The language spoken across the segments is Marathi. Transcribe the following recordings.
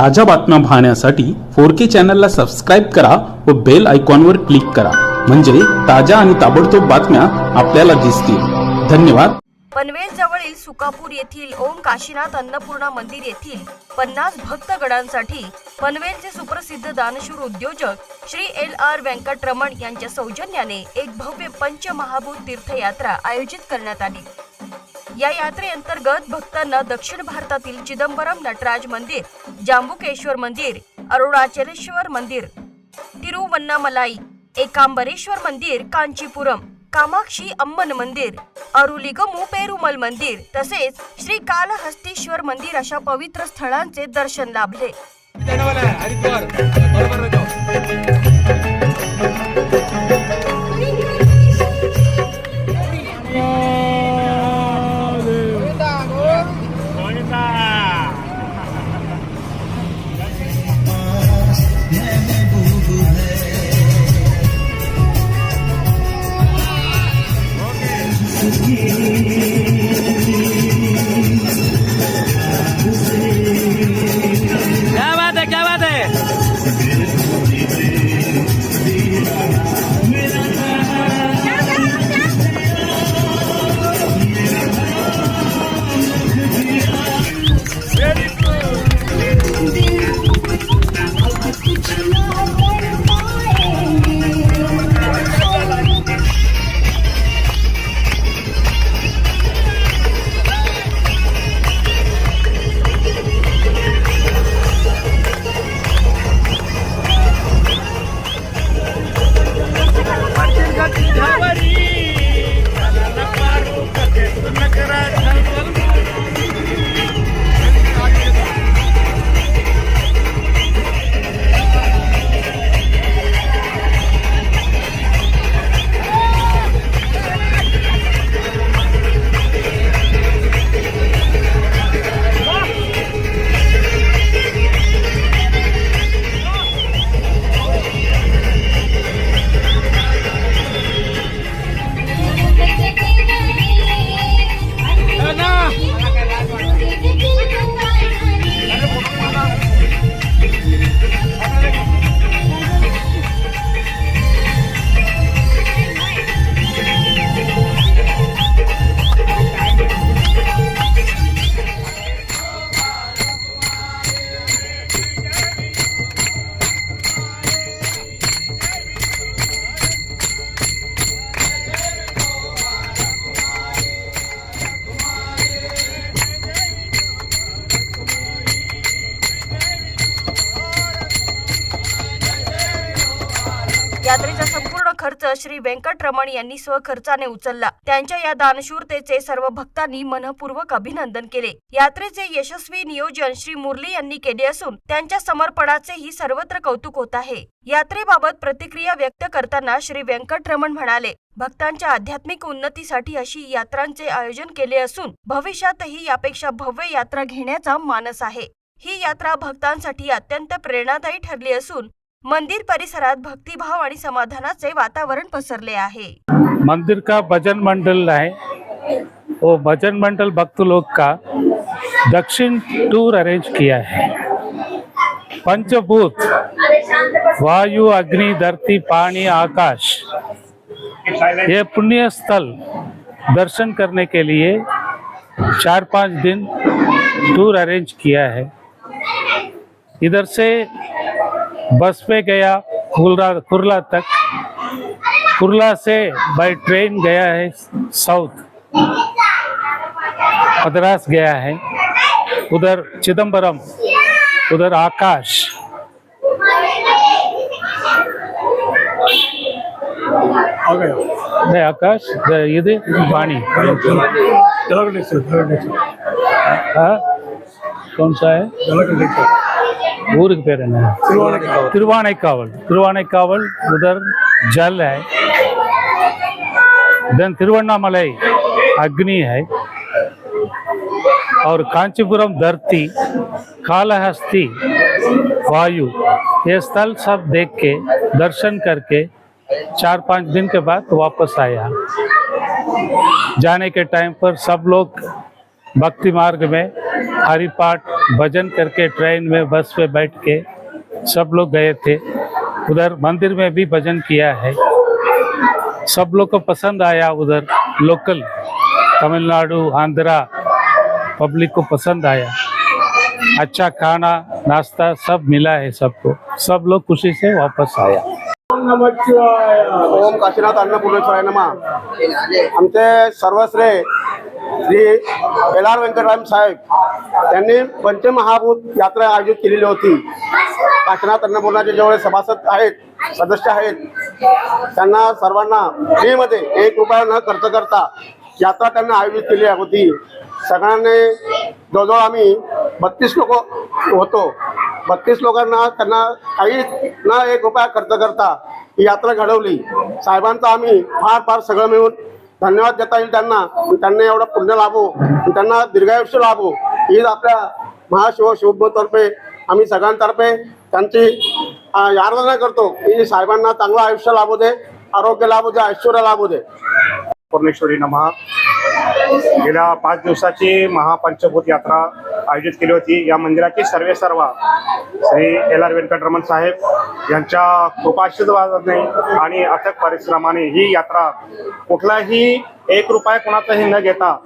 ताज्या बातम्या पाहण्यासाठी फोर के चॅनलला सबस्क्राईब करा व बेल आयकॉनवर क्लिक करा. म्हणजे ताज्या आणि ताबडतोब बातम्या आपल्याला दिसतील. धन्यवाद. पनवेल जवळील सुकापूर येथील ओम काशीनाथ अन्नपूर्णा मंदिर येथील पन्नास भक्तगणांसाठी पनवेलचे सुप्रसिद्ध दानशूर उद्योजक श्री एल आर व्यंकटरमण यांच्या सौजन्याने एक भव्य पंचमहाभूत तीर्थयात्रा आयोजित करण्यात आली. या यात्रेअंतर्गत भक्तांना दक्षिण भारतातील चिदंबरम नटराज मंदिर जांबुकेश्वर मंदिर अरुणाचलेश्वर मंदिर तिरुवन्नामलाई एकांबरेश्वर मंदिर कांचीपुरम कामाक्षी अम्मन मंदिर अरुलिगमू पेरुमल मंदिर तसेच श्री कालहस्तीश्वर मंदिर अशा पवित्र स्थळांचे दर्शन लाभले. श्री व्यंकटरमण यांनी स्वखर्चाने उचलला. त्यांच्या या दानशूरतेचे सर्व भक्तांनी मनपूर्वक अभिनंदन केले. यात्रेचे यशस्वी नियोजन श्री मुरली यांनी केले असून त्यांच्या समर्पणाचेही सर्वत्र कौतुक होत आहे. यात्रेबाबत प्रतिक्रिया व्यक्त करताना श्री व्यंकटरमण म्हणाले भक्तांच्या आध्यात्मिक उन्नतीसाठी अशी यात्रांचे आयोजन केले असून भविष्यातही यापेक्षा भव्य यात्रा घेण्याचा मानस आहे. ही यात्रा भक्तांसाठी अत्यंत प्रेरणादायी ठरली असून मंदिर परिसरात भक्तिभाव आणि समाधानाचे वातावरण पसरले आहे. मंदिर का भजन मंडल है वो भजन मंडल भक्त लोग का? दक्षिण टूर अरेंज किया है. पंचभूत वायु अग्नि धरती पानी आकाश ये पुण्य स्थल दर्शन करने के लिए चार पांच दिन टूर अरेंज किया है। इधर से बस पे गया कुर्ला तक। कुर्ला से बाय ट्रेन गया है साउथ मद्रास गया है। उधर चिदम्बरम उधर आकाश। नहीं, आकाश இது वाणी। हाँ? कौन सा है? ஊருக்கு பேர் என்ன திருவானைக்காவல் திருவானைக்காவல் उधर जल है देन तिरुवन्नामलाई अग्नि है और कांचीपुरम धरती कालहस्ती वायु ये स्थल सब देख के दर्शन करके चार पांच दिन के बाद वापस आया जाने के टाइम पर सब लोग भक्ति मार्ग में हरिपाठ भजन करके ट्रेन में बस पे बैठ के सब लोग गए थे। उधर मंदिर में भी भजन किया है। सब लोग को पसंद आया उधर लोकल तमिलनाडु, आंध्रा पब्लिक को पसंद आया। अच्छा खाना, नाश्ता सब मिला है सबको। सब लोग खुशी से वापस आया। ओम काशीनाथ अन्नपूर्णेश्वराय नमा। आमचे सर्वश्रेय श्री एल आर व्यंकटराम साहेब त्यांनी पंचमहाभूत यात्रा आयोजित केलेली होती. काशनाथ अन्नपूर्णाचे जेवढे सभासद आहेत सदस्य आहेत त्यांना सर्वांना फ्रीमध्ये एक रुपया न खर्च करता यात्रा त्यांना आयोजित केली होती. सगळ्यांनी जवळजवळ आम्ही बत्तीस लोक होतो. बत्तीस लोकांना त्यांना काही न एक रुपया खर्च करता ही यात्रा घडवली. साहेबांचा आम्ही फार फार सगळं मिळून धन्यवाद देता येईल त्यांना. त्यांना एवढं पुण्य लाभो. आणि त्यांना दीर्घायुष्य लाभो. ही आपल्या महाशिव शिवतर्फे आम्ही सगळ्यांतर्फे त्यांची आराधना करतो. की साहेबांना चांगलं आयुष्य लाभू दे आरोग्य लाभू दे ऐश्वर्य लाभू दे. पूर्णेश्वरी नमहा गेल्या पाच दिवसाची महापंचभूत यात्रा आयोजित केली होती. या मंदिराची सर्वे सर्वा श्री एल आर व्यंकटरमण साहेब यांच्या कृपाशीर्वादाने आणि अथक परिश्रमाने ही यात्रा कुठलाही एक रुपया कोणाचाही न घेता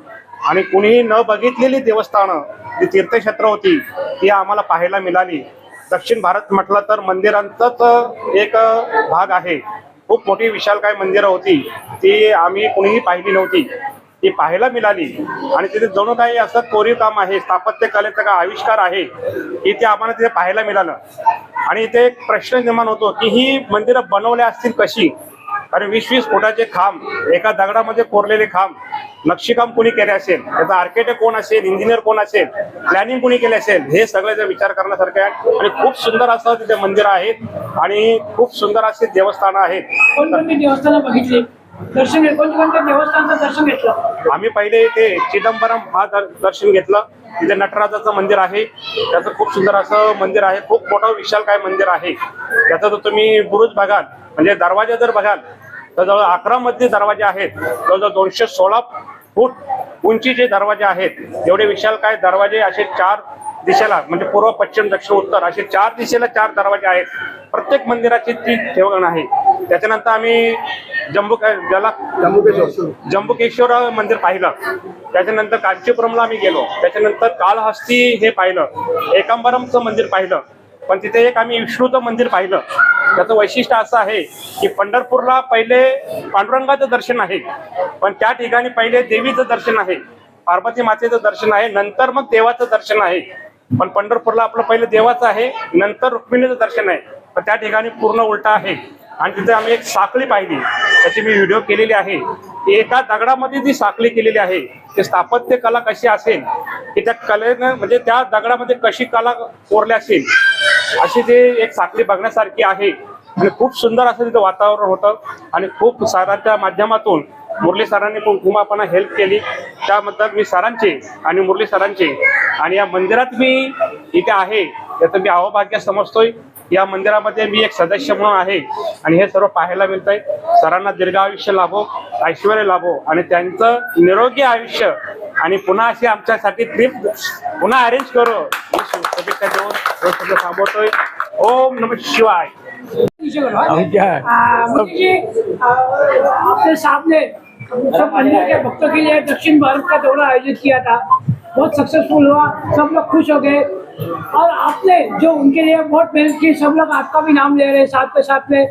आणि कुणीही न बघितलेली देवस्थानं जी तीर्थक्षेत्र होती ती आम्हाला पाहायला मिळाली. दक्षिण भारत म्हटलं तर मंदिरांचाच एक भाग आहे. खूप मोठी विशालकाय मंदिरं होती ती आम्ही कुणीही पाहिली नव्हती. ती पाहायला मिळाली. आणि तिथे जणू काही असं कोरीव काम आहे स्थापत्य कलेचा का आविष्कार आहे की ते आम्हाला तिथे पाहायला मिळालं. आणि इथे एक प्रश्न निर्माण होतो की ही मंदिरं बनवल्या असतील कशी? कारण वीस वीस फुटाचे खांब एका दगडामध्ये कोरलेले खांब. नक्षीकाम कोणी केले असेल? त्याचा आर्किटेक्ट कोण असेल? इंजिनियर कोण असेल? प्लॅनिंग कोणी केले असेल? हे सगळे जे विचार करण्यासारखे आहे आणि खूप सुंदर असं तिथे मंदिर आहेत आणि खूप सुंदर असे देवस्थानं आहेत. कोणकोणती देवस्थानं बघितली? दर्शन घेतलं कोणकोणत्या देवस्थानचं दर्शन घेतलं? आम्ही पहिले इथे चिदंबरम हा दर- दर्शन घेतलं. तिथे नटराजाचं मंदिर आहे. त्याचं खूप सुंदर असं मंदिर आहे. खूप मोठं विशाल काय मंदिर आहे. त्याचा जर तुम्ही बुरुज बघाल. म्हणजे दरवाजा जर बघाल तर जवळ अकरा मध्ये दरवाजे आहेत. जवळजवळ दोनशे सोळा फूट उंचीचे दरवाजे आहेत. एवढे विशाल काय दरवाजे असे चार दिशेला म्हणजे पूर्व पश्चिम दक्षिण उत्तर असे चार दिशेला चार दरवाजे आहेत. प्रत्येक मंदिराची ती ठेवण आहे. त्याच्यानंतर आम्ही जम्बू ज्याला जम्मूकेश्वर. जम्बुकेश्वर मंदिर पाहिलं. त्याच्यानंतर कांचीपुरमला आम्ही गेलो. त्याच्यानंतर कालहस्ती हे पाहिलं. एकांबरमचं मंदिर पाहिलं. पण तिथे एक आम्ही विष्णूचं मंदिर पाहिलं. त्याचं वैशिष्ट्य असं आहे की पंढरपूरला पहिले पांडुरंगाचं दर्शन आहे पण त्या ठिकाणी पहिले देवीचं दर्शन आहे पार्वती मातेचं दर्शन आहे नंतर मग देवाचं दर्शन आहे. पण पंढरपूरला आपलं पहिलं देवाचं आहे नंतर रुक्मिणीचं दर्शन आहे. पण त्या ठिकाणी पूर्ण उलटा आहे. आणि तिथे आम्ही एक साखळी पाहिली. त्याची मी व्हिडिओ केलेली आहे. की एका दगडामध्ये जी साखळी केलेली आहे ते स्थापत्य कला कशी असेल की त्या कलेनं म्हणजे त्या दगडामध्ये कशी कला कोरली असेल अशी ते एक साखळी बघण्यासारखी आहे. आणि खूप सुंदर असं तिथं वातावरण होतं आणि खूप सरांच्या माध्यमातून मुरली सरांनी पण खूप आपण हेल्प केली. त्याबद्दल मी सरांचे आणि मुरली सरांचे आणि या मंदिरात मी इथे आहे याचं मी अवभाग्य समजतोय. या मंदिरामध्ये मी एक सदस्य म्हणून आहे आणि हे सर्व पाहायला मिळत आहे सरांना दीर्घ आयुष्य लाभो ऐश्वर लाभो आणि त्यांचं निरोगी आयुष्य. आणि पुन्हा अशी आमच्यासाठी ट्रिप पुन्हा अरेंज करू. शुभेच्छा देऊन थांबवतोय. ओम नम शिवाय. पीछे करो? आ, मोदी जी आ, आपने साहब ने सब मंदिर के भक्तों के लिए दक्षिण भारत का दौरा आयोजित किया था। बहुत सक्सेसफुल हुआ। सब लोग खुश हो गए। और आपने जो उनके लिए बहुत मेहनत की सब लोग आपका भी नाम ले रहे हैं साथ में साथ में।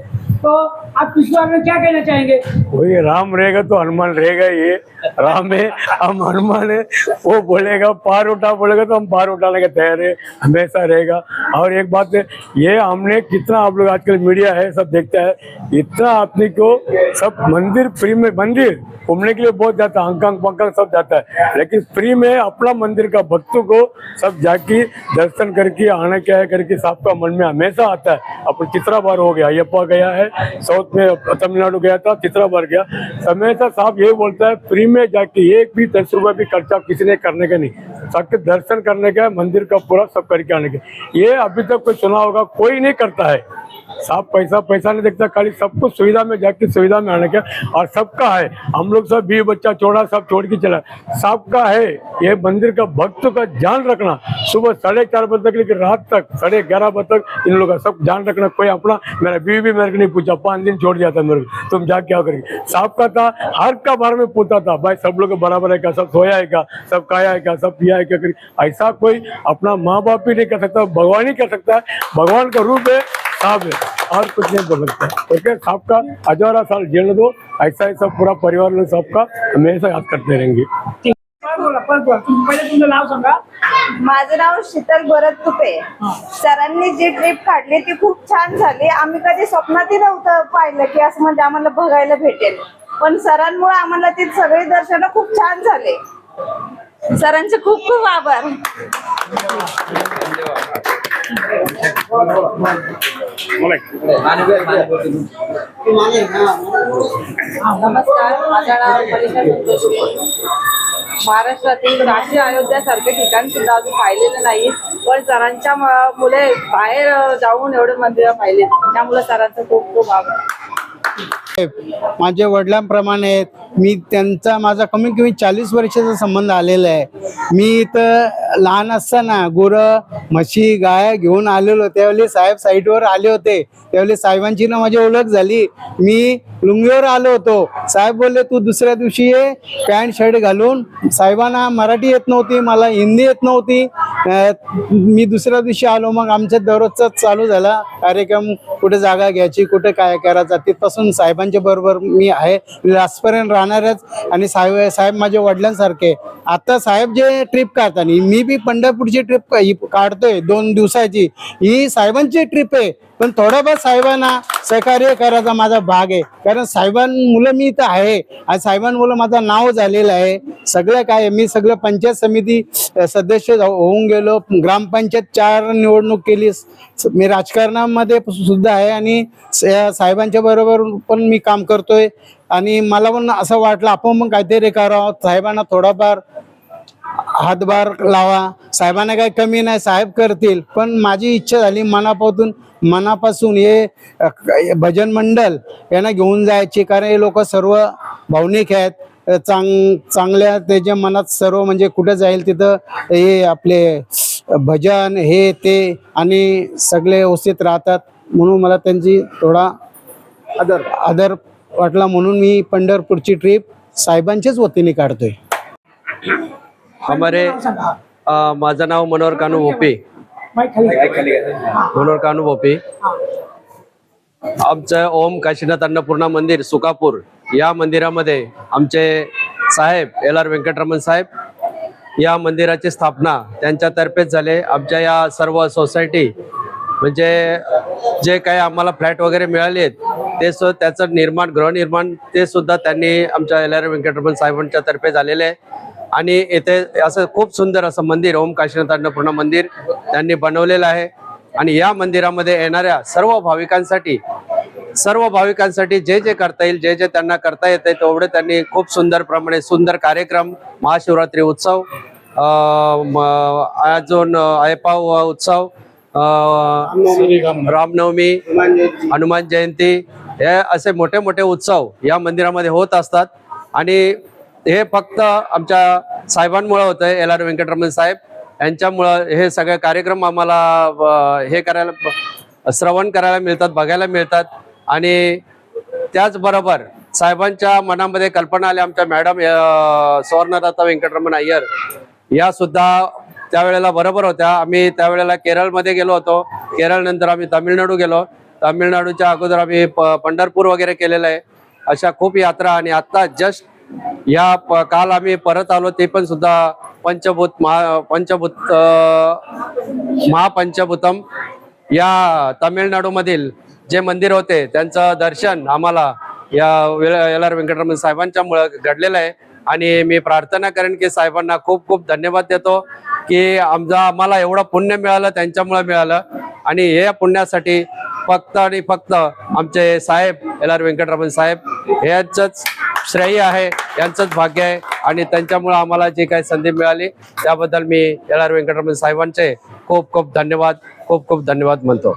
तो आप इस बारे में क्या कहना चाहेंगे? वही, राम रहेगा तो हनुमान रहेगा ये राम है, हम हनुमान है, वो बोलेगा, पार उठा, बोलेगा तो हम पार उठाने के तैयार है, हमेशा रहेगा। और एक बात है, ये हमने कितना आप लोग आजकल मीडिया है, सब देखता है, इतना आदमी को सब मंदिर फ्री में, मंदिर घूमने के लिए बहुत जाता है हंगकंग पंकंग सब जाता है, लेकिन फ्री में अपना मंदिर का भक्तों को सब जाके दर्शन करके आना क्या है करके, सबका मन में हमेशा आता है। अपन कितना बार हो गया अयप्पा गया है साउथ में तमिलनाडु गया था, तीसरा बार गया। हमेशा साहब यही बोलता है, फ्री में जाके एक भी दस रुपए भी खर्चा किसी ने करने का नहीं सबके दर्शन करने का, मंदिर का पूरा सब करके आने का। ये अभी तक कोई सुना होगा, कोई नहीं करता है। साफ़ पैसा पैसा नहीं देखता, खाली सबको सुविधा में जाके सुविधा में आने का, और सबका है। हम लोग सब भी बच्चा छोड़ा सब छोड़ के चला। सबका है, ये मंदिर का भक्त का ध्यान रखना। सुबह साढ़े चार बजे तक लेकर रात तक, साढ़े ग्यारह बजे तक, इन लोगों का सब ध्यान रखना, कोई अपना, मेरा बीवी भी मेरे को नहीं पूछा, पाँच दिन छोड़ था मेरे को। तुम जा क्या करेंगे? सबका था, हर का बारे में पूछता था, भाई सब लोग बराबर है क्या? सब सोया है क्या? सब खाया है क्या? सब पिया है क्या? करी ऐसा कोई अपना माँ बाप भी नहीं कर सकता, भगवान ही कर सकता है। भगवान का रूप है सांप है और कुछ नहीं बोल सकता। है ओके सांप का हजारा साल जेल दो ऐसा ऐसा पूरा परिवार लोग सबका हमेशा याद करते रहेंगे। माझं नाव शीतल भरत तुपे. सरांनी जी ट्रिप काढली ती खूप छान झाली. आम्ही कधी स्वप्नातही नव्हतं पाहिलं की असं म्हणजे आम्हाला बघायला भेटेल. पण सरांमुळे आम्हाला ती सगळी दर्शनं खूप छान झाले. सरांचे खूप खूप आभार. नमस्कार माझं नाव मनीषा संतोषी. महाराष्ट्रातील राष्ट्रीय अयोध्यासारखे ठिकाण सुद्धा अजून पाहिलेलं नाही. पण सरांच्या मुले बाहेर जाऊन एवढे मंदिरं पाहिले त्यामुळे सरांचा खूप खूप आभार. माझ्या वडिलांप्रमाणे आहेत. मी त्यांचा माझा कमीत कमी चाळीस वर्षाचा संबंध आलेला आहे. मी इथं लहान असताना गुरं म्हशी गाय घेऊन आलेलो. त्यावेळी साहेब साईटवर आले होते. त्यावेळी साहेबांची ना माझी ओळख झाली. मी लुंगीवर आलो होतो. साहेब बोलले तू दुसऱ्या दिवशी ये पॅन्ट शर्ट घालून. साहेबांना मराठी येत नव्हती मला हिंदी येत नव्हती. मी दुसऱ्या दिवशी आलो. मग आमच्या दररोजचा चालू झाला कार्यक्रम. कुठे जागा घ्यायची कुठे काय करायचा तिथपासून साहेबांच्या बरोबर मी आहे. लास्टपर्यंत राहणारच. आणि साहेब साहेब माझ्या वडिलांसारखे. आता साहेब जे ट्रिप काढताना मी मी पंढरपूरची ट्रिप काढतोय दोन दिवसाची. ही साहेबांची ट्रिप आहे. पण थोडंफार साहेबांना सहकार्य करायचा माझा भाग आहे. कारण साहेबांमुळं मी इथं आहे. आणि साहेबांमुळं माझं नाव झालेलं आहे. सगळं काय मी सगळं पंचायत समिती सदस्य हो-, होऊन गेलो. ग्रामपंचायत चार निवडणूक केली. मी राजकारणामध्ये सुद्धा आहे आणि स- साहेबांच्या बरोबर पण मी काम करतोय. आणि मला पण असं वाटलं आपण मग काहीतरी करावं. साहेबांना थोडाफार हातभार लावा. साहेबांना काही कमी नाही साहेब करतील. पण माझी इच्छा झाली मनापासून मनापासून हे भजन मंडळ यांना घेऊन जायचे. कारण हे लोक सर्व भावनिक आहेत. चांग चांगल्या त्याच्या मनात सर्व म्हणजे कुठे जाईल तिथं हे आपले भजन हे ते आणि सगळे व्यवस्थित राहतात. म्हणून मला त्यांची थोडा आदर. आदर वाटला. म्हणून मी पंढरपूरची ट्रिप साहेबांच्याच वतीने काढतोय. हमारे अ, माझं नाव मनोहर कानू भोपे. मनोहर कानू भोपे. आमचं ओम काशीनाथ अन्नपूर्णा मंदिर सुकापूर या मंदिरामध्ये आमचे साहेब एल आर व्यंकटरमण साहेब या मंदिराची स्थापना त्यांच्यातर्फेच झाले. आमच्या या सर्व सोसायटी म्हणजे जे काही आम्हाला फ्लॅट वगैरे मिळाले आहेत ते सु त्याचं निर्माण गृहनिर्माण ते सुद्धा त्यांनी आमच्या एल आर व्यंकटरमण साहेबांच्या तर्फे झालेले आहे. आणि येथे असं खूप सुंदर असं मंदिर ओम काशीनाथ अन्नपूर्णा मंदिर त्यांनी बनवलेलं आहे. आणि या मंदिरामध्ये येणाऱ्या सर्व भाविकांसाठी सर्व भाविकांसाठी जे जे करता येईल जे जे त्यांना करता येते तेवढे त्यांनी खूप सुंदर प्रमाणे सुंदर कार्यक्रम महाशिवरात्री उत्सव अजून ऐपाव उत्सव रामनवमी हनुमान जयंती हे असे मोठे मोठे उत्सव या मंदिरामध्ये होत असतात. आणि हे फक्त आमच्या साहेबांमुळे होतं एल आर व्यंकटरमण साहेब. यांच्यामुळं हे सगळे कार्यक्रम आम्हाला हे करायला श्रवण करायला मिळतात बघायला मिळतात. आणि त्याचबरोबर साहेबांच्या मनामध्ये कल्पना आल्या आमच्या मॅडम सुवर्णदाता व्यंकटरमण अय्यर या सुद्धा त्यावेळेला बरोबर होत्या. आम्ही त्यावेळेला केरळमध्ये गेलो होतो. केरळ नंतर आम्ही तामिळनाडू गेलो. तामिळनाडूच्या अगोदर आम्ही प- पंढरपूर वगैरे केलेलं आहे. अशा खूप यात्रा आणि आत्ता जस्ट या काल आम्ही परत आलो ते पण सुद्धा पंचभूत महा पंचभूत महापंचभूतम. या तामिळनाडूमधील जे मंदिर होते त्यांचं दर्शन आम्हाला या एल आर व्यंकटरमण साहेबांच्यामुळं घडलेलं आहे. आणि मी प्रार्थना करेन की साहेबांना खूप खूप धन्यवाद देतो की आमचा आम्हाला एवढं पुण्य मिळालं त्यांच्यामुळं मिळालं. आणि या पुण्यासाठी फक्त आणि फक्त आमचे साहेब एल आर व्यंकटरमण साहेब यांचंच श्रेय आहे यांचंच भाग्य आहे आणि त्यांच्यामुळे आम्हाला जी काही संधी मिळाली त्याबद्दल मी एल आर व्यंकटरमण साहेबांचे खूप खूप धन्यवाद खूप खूप धन्यवाद म्हणतो.